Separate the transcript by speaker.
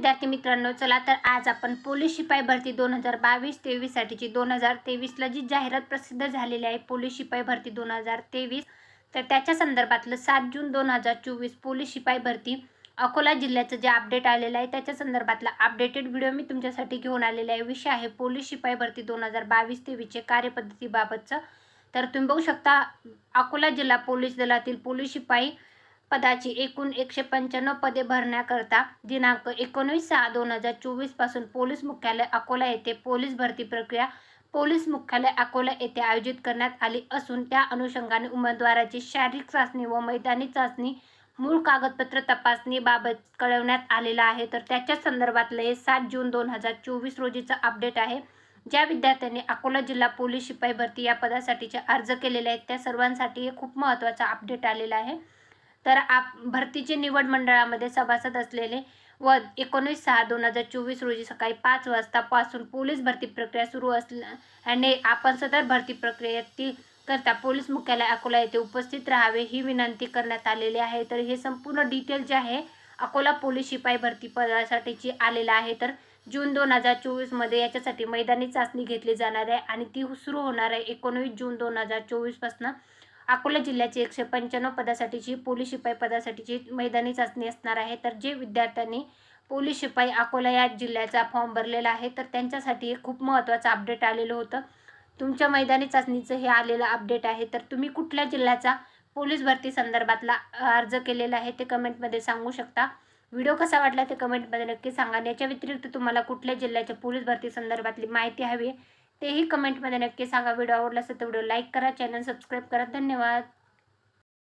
Speaker 1: विद्यार्थी मित्रांनो चला तर आज आपण पोलीस शिपाई भरती दोन हजार बावीस तेवीससाठीची दोन हजार तेवीसला जी जाहिरात प्रसिद्ध झालेली आहे पोलीस शिपाई भरती दोन हजार तेवीस तर त्याच्या संदर्भातलं सात जून दोन हजार चोवीस पोलीस शिपाई भरती अकोला जिल्ह्याचं जे अपडेट आलेलं आहे त्याच्या संदर्भातला अपडेटेड व्हिडिओ मी तुमच्यासाठी घेऊन आलेला आहे. विषय आहे पोलीस शिपाई भरती दोन हजार बावीस तेवीसचे कार्यपद्धतीबाबतचं. तर तुम्ही बघू शकता अकोला जिल्हा पोलीस दलातील पोलीस शिपाई पदाची एकूण एकशे पंच्याण्णव पदे भरण्याकरता दिनांक एकोणवीस सहा दोन हजार चोवीसपासून पोलीस मुख्यालय अकोला येथे पोलीस भरती प्रक्रिया पोलीस मुख्यालय अकोला येथे आयोजित करण्यात आली असून त्या अनुषंगाने उमेदवाराची शारीरिक चाचणी व मैदानी चाचणी मूळ कागदपत्र तपासणीबाबत कळवण्यात आलेलं आहे. तर त्याच्या संदर्भातलं हे सात जून दोन हजार चोवीस रोजीचं अपडेट आहे. ज्या विद्यार्थ्यांनी अकोला जिल्हा पोलीस शिपाई भरती या पदासाठीचे अर्ज केलेले आहेत त्या सर्वांसाठी हे खूप महत्त्वाचा अपडेट आलेला आहे. तर आप भरतीचे निवड मंडळामध्ये सभासद असलेले व एकोणीस सहा दोन हजार चोवीस रोजी सकाळी पाच वाजतापासून पोलीस भरती प्रक्रिया सुरू असल्याने आपण सदर भरती प्रक्रियेतील करता पोलीस मुख्यालय अकोला येथे उपस्थित राहावे ही विनंती करण्यात आलेली आहे. तर हे संपूर्ण डिटेल जे आहे अकोला पोलीस शिपाई भरती पदासाठीची आलेलं आहे. तर जून दोन हजार चोवीसमध्ये याच्यासाठी मैदानी चाचणी घेतली जाणार आहे आणि ती सुरू होणार आहे एकोणवीस जून दोन हजार चोवीसपासून अकोला जिल्ह्याची एकशे पंच्याण्णव पदासाठीची पोलीस शिपाई पदासाठीची मैदानी चाचणी असणार आहे तर जे विद्यार्थ्यांनी पोलीस शिपाई अकोला या जिल्ह्याचा फॉर्म भरलेला आहे तर त्यांच्यासाठी खूप महत्त्वाचं अपडेट आलेलं होतं. तुमच्या मैदानी चाचणीचं हे आलेलं अपडेट आहे तर तुम्ही कुठल्या जिल्ह्याचा पोलीस भरती संदर्भातला अर्ज केलेला आहे ते कमेंटमध्ये सांगू शकता. व्हिडिओ कसा वाटला ते कमेंटमध्ये नक्की सांगा. याच्या व्यतिरिक्त तुम्हाला कुठल्या जिल्ह्याच्या पोलीस भरती संदर्भातली माहिती हवी आहे तेही कमेंटमध्ये नक्की सांगा. व्हिडिओ आवडला असेल तर व्हिडिओ लाईक करा चॅनल सबस्क्राईब करा. धन्यवाद.